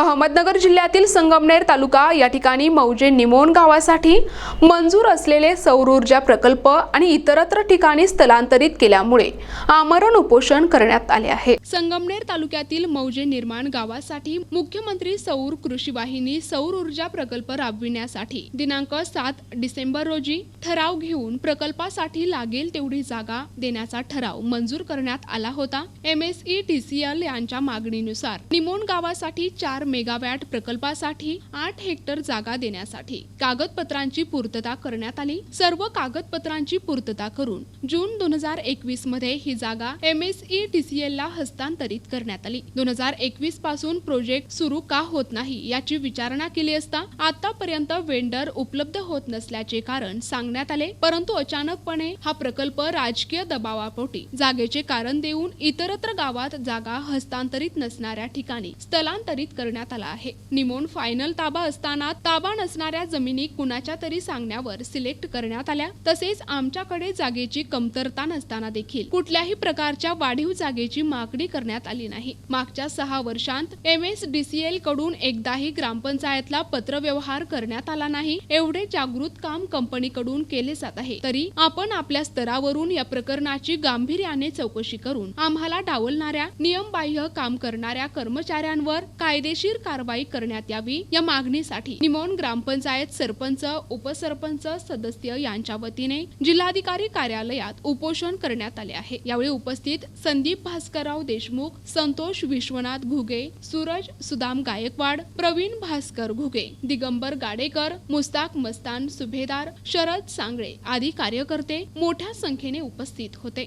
अहमदनगर जिल्ह्यातील संगमनेर तालुका या ठिकाणी मौजे निमोन गावासाठी मंजूर असलेले सौर ऊर्जा प्रकल्प आणि इतरत्र ठिकाणी स्थलांतरित केल्यामुळे आमरण उपोषण करण्यात आले आहे. संगमनेर तालुक्यातील मौजे निर्माण गावासाठी मुख्यमंत्री सौर कृषी वाहिनी सौर ऊर्जा प्रकल्प राबविण्यासाठी दिनांक सात डिसेंबर रोजी ठराव घेऊन प्रकल्पासाठी लागेल तेवढी जागा देण्याचा ठराव मंजूर करण्यात आला होता. M S E T C L यांच्या मागणीनुसार निमोन गावासाठी चार मेगावॅट प्रकल्पासाठी आठ हेक्टर जागा देण्यासाठी कागदपत्रांची पूर्तता करण्यात आली. सर्व कागदपत्रांची पूर्तता करून जून दोन हजार एकवीसमध्ये ही जागा M S E T C L ला हस्तांतरित करण्यात आली. दोन हजार एकवीसपासून प्रोजेक्ट सुरू का होत नाही याची विचारणा केली असता आतापर्यंत वेंडर उपलब्ध होत नसल्याचे कारण सांगण्यात आले. परंतु अचानकपणे हा प्रकल्प राजकीय दबावापोटी जागेचे कारण देऊन इतरत्र गावात जागा हस्तांतरित नसणाऱ्या ठिकाणी स्थलांतरित करण्यात आला आहे. निमोन फायनल ताबा असताना ताबा नसणाऱ्या जमिनी कुणाच्या तरी सांगण्यावर सिलेक्ट करण्यात आल्या. तसेच आमच्याकडे जागेची कमतरता नसताना देखील कुठल्याही प्रकारच्या वाढीव जागेची मागणी करण्यात आली नाही. मागच्या सहा वर्षांत एम एस डी सी एलकडून एकदाही ग्रामपंचायतला पत्रव्यवहार करण्यात आला नाही. एवढे जागृत काम कंपनीकडून केले जात आहे. तरी आपण आपल्या स्तरावरून या प्रकरणाची गांभीर्याने चौकशी करून आम्हाला डावलणाऱ्या नियमबाह्य काम करणाऱ्या कर्मचाऱ्यांवर कायदेशीर कारवाई करण्यात यावी या मागणीसाठी निमोण ग्रामपंचायत सरपंच उपसरपंच सदस्य यांच्या वतीने जिल्हाधिकारी कार्यालयात उपोषण करण्यात आले आहे. यावेळी उपस्थित संदीप भास्करराव देशमुख संतोष विश्वनाथ घुगे सूरज सुदाम गायकवाड प्रवीण भास्कर घुगे दिगंबर गाडेकर मुस्ताक मस्तान सुभेदार शरद सांगळे आदी कार्यकर्ते मोठ्या संख्येने उपस्थित होते.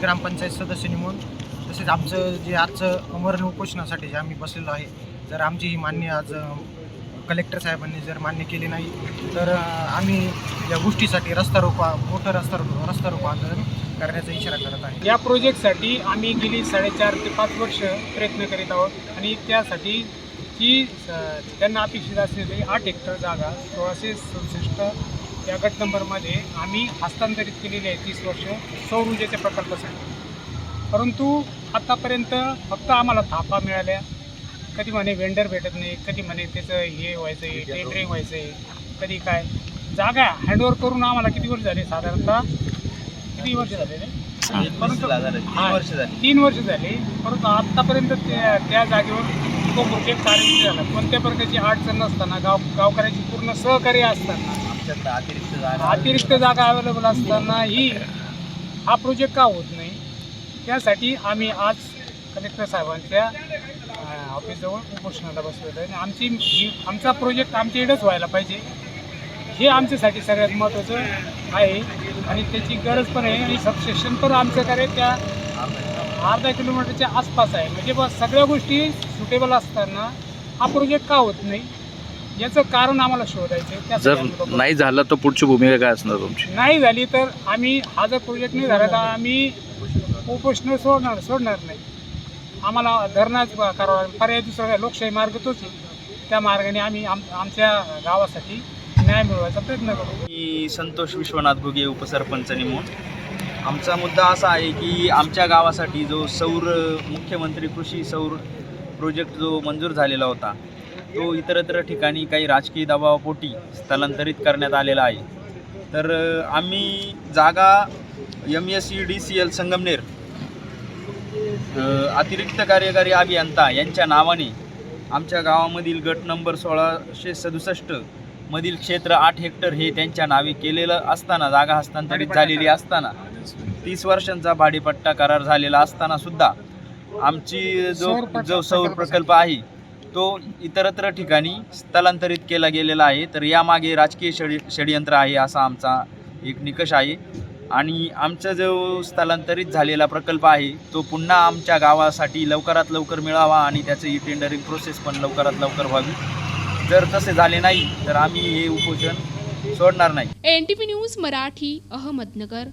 ग्रामपंचायत सदस्य नेमून. तसेच आमचं जे आजचं अमरण उपोषणासाठी जे आम्ही बसलेलो आहे जर आमची ही मान्य आज कलेक्टर साहेबांनी जर मान्य केली नाही तर आम्ही या गोष्टीसाठी रस्ता रोको मोठं रस्ता रोको रस्ता रोको आंदोलन करण्याचा इशारा करत आहे. या प्रोजेक्टसाठी आम्ही गेली साडेचार ते पाच वर्ष प्रयत्न करीत आहोत आणि त्यासाठी जी त्यांना अपेक्षित असलेली आठ हेक्टर जागा सोळाशे सदुसष्ट या गट नंबरमध्ये आम्ही हस्तांतरित केलेली आहे तीस वर्ष सौर ऊर्जेच्या प्रकल्पासाठी. परंतु आत्तापर्यंत फक्त आम्हाला थापा मिळाल्या. कधी म्हणे वेंडर भेटत नाही कधी म्हणे त्याचं हे व्हायचं आहे टेंडरिंग व्हायचं आहे कधी काय. जागा हँडओव्हर करून आम्हाला किती वर्ष झाले साधारणतः? किती वर्ष झालेले परंतु हा, तीन वर्ष झाली. परंतु आत्तापर्यंत त्या त्या जागेवर तो प्रोजेक्ट कार्यरत झाला. कोणत्या प्रकारची अडचण नसताना गाव गावकऱ्यांची पूर्ण सहकार्य असताना अतिरिक्त जागा अवेलेबल असतानाही हा प्रोजेक्ट का होत नाही? त्यासाठी आम्ही आज कलेक्टर साहेबांच्या ऑफिसजवळ उपोषणाला बसलेलो आहे. आणि आमची आमचा प्रोजेक्ट आमच्या इकडंच व्हायला पाहिजे. हे आमच्यासाठी सगळ्यात महत्त्वाचं आहे. आणि त्याची गरज पण आहे. आणि सबस्टेशन पण आमच्याकडे त्या अर्धा किलोमीटरच्या आसपास आहे. म्हणजे बस सगळ्या गोष्टी सुटेबल असताना हा प्रोजेक्ट का होत नाही? याचं कारण आम्हाला शोधायचं जर नाही झालं तर पुढची भूमिका काय असणार तुमची? नाही झाली तर आम्ही हा जर प्रोजेक्ट नाही झाला तर आम्ही उपोषण सोडणार सोडणार नाही. आम्हाला धरणाच करावा पर्याय दुसरा काय? लोकशाही मार्ग तोच आहे. त्या मार्गाने आम्ही आम आमच्या गावासाठी न्याय मिळवायचा प्रयत्न करू. मी संतोष विश्वनाथ घुगे उपसरपंच नेमून. आमचा मुद्दा असा आहे की आमच्या गावासाठी जो सौर मुख्यमंत्री कृषी सौर प्रोजेक्ट जो मंजूर झालेला होता तो इतरत्र ठिकाणी काही राजकीय दबावापोटी स्थलांतरित करण्यात आलेला आहे. तर आम्ही जागा M S C D C L Sangamner अतिरिक्त कार्यकारी अभियंता यांच्या नावाने आमच्या गावामधील गट नंबर सोळाशे सदुसष्ट मधील क्षेत्र आठ हेक्टर हे त्यांच्या नावे केलेलं असताना जागा हस्तांतरित झालेली असताना तीस वर्षांचा भाडेपट्टा करार झालेला असताना सुद्धा आमची जो जो सौर प्रकल्प आहे तो इतरत्र ठिकाणी स्थलांतरित केला गेलेला आहे. तर यामागे राजकीय षड षडयंत्र आहे असा आमचा एक निकष आहे. आणि आमचा जो स्थलांतरित झालेला प्रकल्प आहे तो पुन्हा आमच्या गावासाठी लवकरात लवकर मिळावा आणि त्याची टेंडरिंग प्रोसेस पण लवकरात लवकर व्हावी. जर तसे झाले नाही तर आम्ही हे उपोषण सोडणार नाही. N T news Marathi Ahmednagar.